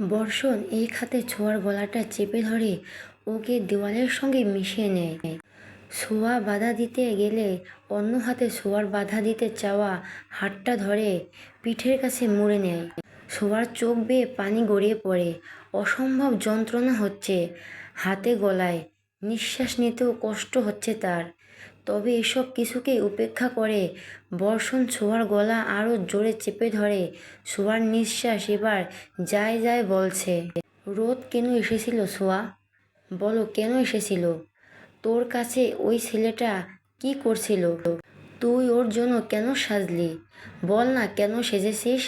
বর্ষণ এই হাতে ছোঁয়ার গলাটা চেপে ধরে, ওকে দেওয়ালের সঙ্গে মিশিয়ে নেয়। ছোঁয়া বাধা দিতে গেলে অন্য হাতে ছোঁয়ার বাধা দিতে চাওয়া হাতটা ধরে পিঠের কাছে মুড়ে নেয়। ছোঁয়ার চোখ বেয়ে পানি গড়িয়ে পড়ে, অসম্ভব যন্ত্রণা হচ্ছে হাতে গলায়। নিঃশ্বাস নিতেও কষ্ট হচ্ছে তার। তবে এসব কিছুকে উপেক্ষা করে। বর্ষণ ছোঁয়ার গলা আরও জোরে চেপে ধরে। ছোঁয়ার নিঃশ্বাস এবার যায় যায় বলছে, রোদ কেন এসেছিল ছোঁয়া বলো, কেন এসেছিল? তোর কাছে ওই ছেলেটা কি করছিল? তুই ওর জন্য কেন সাজলি? বল না, কেন সেজেছিস?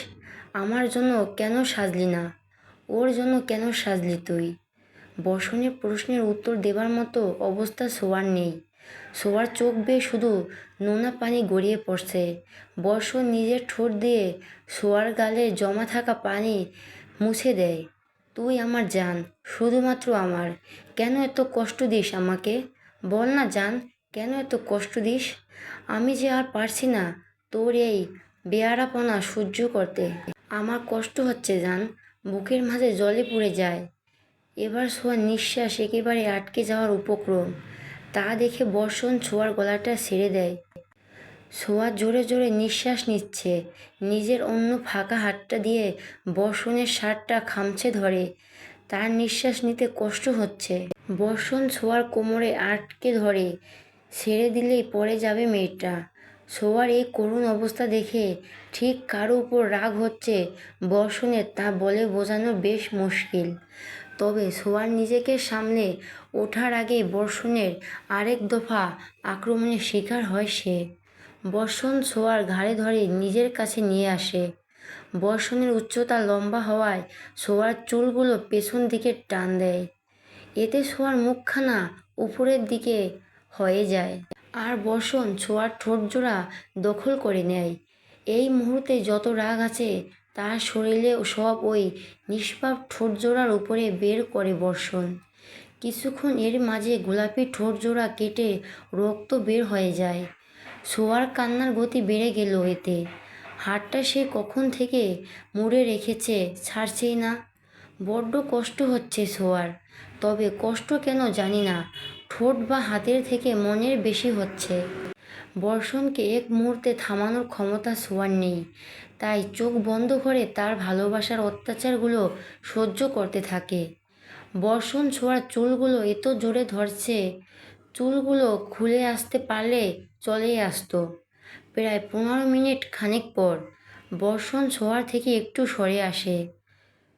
আমার জন্য কেন সাজলি না? ওর জন্য কেন সাজলি তুই? বর্ষণের প্রশ্নের উত্তর দেবার মতো অবস্থা শোয়ার নেই। শোয়ার চোখ বেয়ে শুধু নোনা পানি গড়িয়ে পড়ছে। বর্ষণ নিজের ঠোঁট দিয়ে শোয়ার গালে জমা থাকা পানি মুছে দেয়। তুই আমার জান, শুধুমাত্র আমার। কেন এত কষ্ট দিস আমাকে? বল না জান, কেন এত কষ্ট দিস? আমি যে আর পারছি না তোর এই বেয়ারাপনা সহ্য করতে। আমার কষ্ট হচ্ছে জান, বুকের মাঝে জলে পুড়ে যায়। এবার ছোঁয়ার নিঃশ্বাস একেবারে আটকে যাওয়ার উপক্রম। তা দেখে বর্ষণ ছোঁয়ার গলাটা ছেড়ে দেয়। ছোঁয়া জোরে জোরে নিঃশ্বাস নিচ্ছে। নিজের অন্য ফাঁকা হাতটা দিয়ে বর্ষণের সারটা খামছে ধরে। তার নিঃশ্বাস নিতে কষ্ট হচ্ছে। বর্ষণ ছোঁয়ার কোমরে আটকে ধরে। ছেড়ে দিলেই পড়ে যাবে মেয়েটা। ছোঁয়ার এই করুণ অবস্থা দেখে ঠিক কারও উপর রাগ হচ্ছে বর্ষণের তা বলে বোঝানো বেশ মুশকিল। তবে সোয়ার নিজেকে সামলে ওঠার আগে বর্ষণের আরেক দফা আক্রমণের শিকার হয় সে। বর্ষণ সোয়ার ঘাড়ে ধরে নিজের কাছে নিয়ে আসে। বর্ষণের উচ্চতা লম্বা হওয়ায় সোয়ার চুলগুলো পেছন দিকে টান দেয়। এতে সোয়ার মুখখানা উপরের দিকে হয়ে যায়। আর বর্ষণ ছোঁয়ার ঠোঁটজোড়া দখল করে নেয়। এই মুহূর্তে যত রাগ আছে, তার শরীরে সব ওই নিষ্পাপ ঠোঁটজোড়ার উপরে বের করে বর্ষণ। কিছুক্ষণ এর মাঝে গোলাপি ঠোঁটজোড়া কেটে রক্ত বের হয়ে যায়। সোয়ার কান্নার গতি বেড়ে গেল এতে। হাতটা সে কখন থেকে মুড়ে রেখেছে, ছাড়ছেই না। বড্ড কষ্ট হচ্ছে সোয়ার তবে কষ্ট কেন জানি না। ঠোঁট বা হাতের থেকে মনের বেশি হচ্ছে। বর্ষণকে এক মুহূর্তে থামানোর ক্ষমতা সোয়ার নেই। তাই চোখ বন্ধ করে তার ভালোবাসার অত্যাচারগুলো সহ্য করতে থাকে। বর্ষণ ছোঁয়ার চুলগুলো এত জোরে ধরছে, চুলগুলো খুলে আসতে পারলে চলেই আসতো। প্রায় পনেরো মিনিট খানিক পর বর্ষণ ছোঁয়ার থেকে একটু সরে আসে।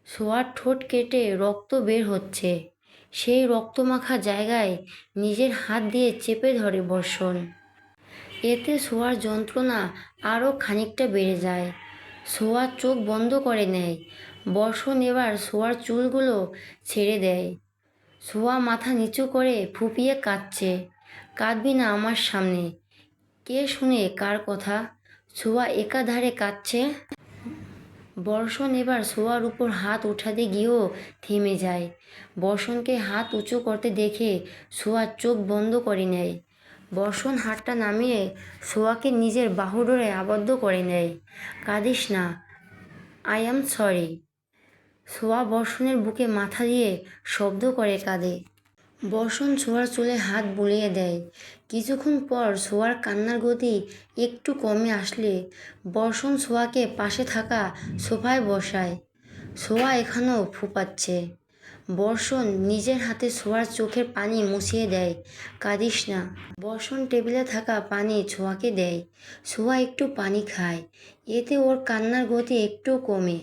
ছোঁয়ার ঠোঁট কেটে রক্ত বের হচ্ছে। সেই রক্তমাখা জায়গায় নিজের হাত দিয়ে চেপে ধরে বর্ষণ। এতে শোয়ার যন্ত্রণা আরও খানিকটা বেড়ে যায়। শোয়ার চোখ বন্ধ করে নেয়। বর্ষণ এবার শোয়ার চুলগুলো ছেড়ে দেয়। শোয়া মাথা নিচু করে ফুপিয়ে কাঁদছে। কাঁদবি না আমার সামনে। কে শুনে কার কথা? শোয়া একাধারে কাঁদছে? বর্ষণ এবার শোয়ার উপর হাত ওঠাতে গিয়েও থেমে যায়। বর্ষণকে হাত উঁচু করতে দেখে শোয়ার চোখ বন্ধ করে নেয়। বর্ষণ হাতটা নামিয়ে সোয়াকে নিজের বাহুডোরে আবদ্ধ করে নেয়। কাঁদিস না, আই অ্যাম সরি। সোয়া বর্ষণের বুকে মাথা দিয়ে শব্দ করে কাঁদে। বর্ষণ সোয়ার চুলে হাত বুলিয়ে দেয়। কিছুক্ষণ পর সোয়ার কান্নার গতি একটু কমে আসলে বর্ষণ সোয়াকে পাশে থাকা সোফায় বসায়। সোয়া এখানেও ফুপাচ্ছে। বর্ষণ নিজের হাতে ছোঁয়ার চোখের পানি মুছিয়ে দেয়। কাঁদিস না। বর্ষণ টেবিলে থাকা পানি ছোঁয়াকে দেয়। ছোঁয়া একটু পানি খায়। এতে ওর কান্নার গতি একটু কমে।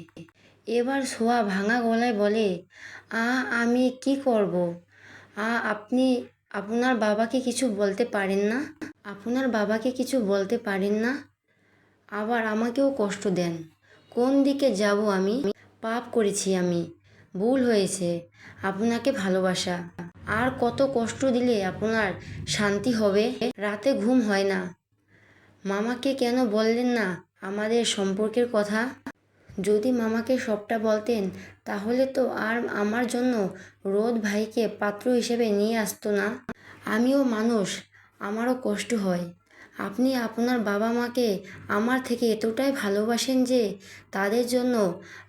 এবার ছোঁয়া ভাঙা গলায় বলে, আ, আমি কি করব? আপনি আপনার বাবাকে কিছু বলতে পারেন না? আপনার বাবাকে কিছু বলতে পারেন না? আবার আমাকেও কষ্ট দেন। কোন দিকে যাব আমি? পাপ করেছি আমি। ভুল হয়েছে। আপনাকে ভালোবাসা। আর কত কষ্ট দিলে আপনার শান্তি হবে? রাতে ঘুম হয় না। মামাকে কেন বললেন না আমাদের সম্পর্কের কথা? যদি মামাকে সবটা বলতেন, তাহলে তো আর আমার জন্য রোদ ভাইকে পাত্র হিসেবে নিয়ে আসতো না। আমিও মানুষ, আমারও কষ্ট হয়। আপনি আপনার বাবা মাকে আমার থেকে এতটাই ভালোবাসেন যে তাদের জন্য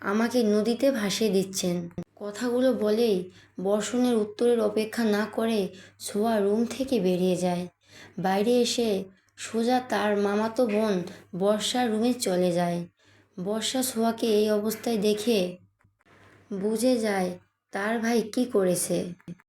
আমাকে নদীতে ভাসিয়ে দিচ্ছেন। কথাগুলো বলেই বর্ষণের উত্তরের অপেক্ষা না করে সোয়া রুম থেকে বেরিয়ে যায়। বাইরে এসে সোজা তার মামাতো বোন বর্ষার রুমে চলে যায়। বর্ষা সোয়াকে এই অবস্থায় দেখে বুঝে যায় তার ভাই কি করেছে?